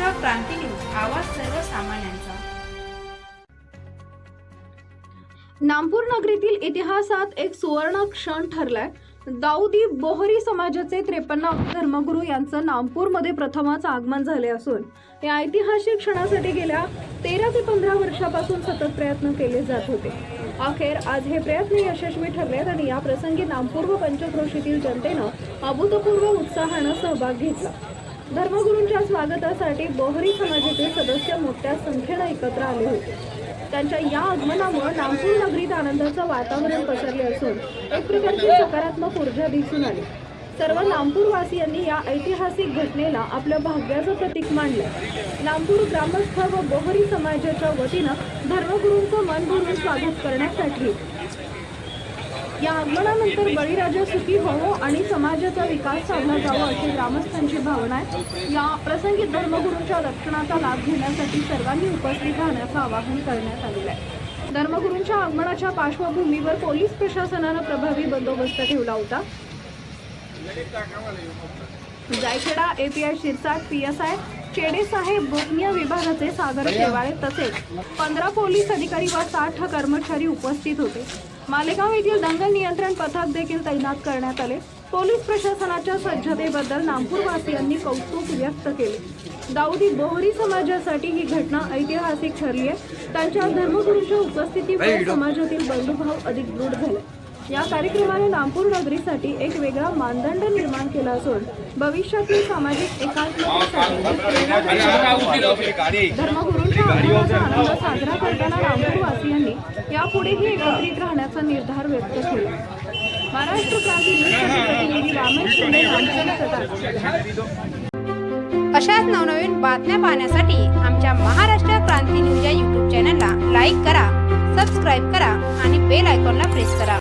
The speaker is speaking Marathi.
महाराष्ट्र क्रांती न्यूज आवाज सर्वसामान्यांचा. नामपूर नगरीतील इतिहासात एक सुवर्ण क्षण ठरलाय. दाऊदी बोहरी समाजाचे त्रेपन्न धर्मगुरू यांचं नामपूरमध्ये प्रथमच आगमन झाले असून या ऐतिहासिक क्षणासाठी गेल्या तेरा ते पंधरा वर्षापासून सतत प्रयत्न केले जात होते. अखेर आज हे प्रयत्न यशस्वी ठरलेत आणि या प्रसंगी नामपूर व पंचक्रोशीतील जनतेनं अभूतपूर्व उत्साहानं सहभाग घेतला. धर्मगुरूंच्या स्वागतासाठी बोहरी समाजाचे सदस्य मोठ्या संख्येनं एकत्र आले होते. त्यांच्या या आगमनामुळे नागपूर नगरीत आनंदाचं वातावरण पसरले असून एक प्रकारची सकारात्मक ऊर्जा दिसून आली. सर्व नामपूरवासियांनी या ऐतिहासिक घटनेला आपल्या भाग्याचं प्रतीक मानलं. नामपूर ग्रामस्थ व बोहरी समाजाच्या वतीनं धर्मगुरूंचं मन भरून स्वागत करण्यासाठी या आगमनानंतर बळीराजा सुखी होवो आणि समाजाचा विकास साधला जावा अशी ग्रामस्थांची भावना आहे. या प्रसंगी धर्मगुरूंच्या रक्षणाचा लाभ घेण्यासाठी सर्वांनी उपस्थित राहण्याचं आवाहन करण्यात आलेलं आहे. धर्मगुरूंच्या आगमनाच्या पार्श्वभूमीवर पोलीस प्रशासनानं प्रभावी बंदोबस्त ठेवला होता. Jaykheda API Shirsat P S I Chede साहेब गोपनीय विभागाचे सागर शेवाळे तसेच पंधरा पोलीस अधिकारी व साठ कर्मचारी उपस्थित होते. मालेगाव येथील दंगल नियंत्रण पथक देखील तैनात करण्यात आले. पोलीस प्रशासनाच्या सज्जतेबद्दल नागपूरवासियांनी कौतुक व्यक्त केले. दाऊदी बोहरी समाजासाठी ही घटना ऐतिहासिक ठरली आहे. त्यांच्या धर्मगुरूंच्या उपस्थितीमुळे समाजातील बंधुभाव अधिक दृढ झाले. या कार्यक्रमाने नागपूर नगरीसाठी एक वेगळा मानदंड निर्माण केला असून भविष्यातील सामाजिक एकात्मतेसाठी धर्मगुरूंच्या आनंद साजरा करताना नागपूरवासियांनी यापुढेही एकत्रित राहण्याचा निर्धार व्यक्त केला. महाराष्ट्र प्रतिनिधी रामेश शिंदे अशाच नवनवीन बातम्या पाहण्यासाठी आमच्या महाराष्ट्र क्रांती न्यूज या यूट्यूब चॅनलला लाईक करा सबस्क्राईब करा आणि बेल आयकॉनला प्रेस करा.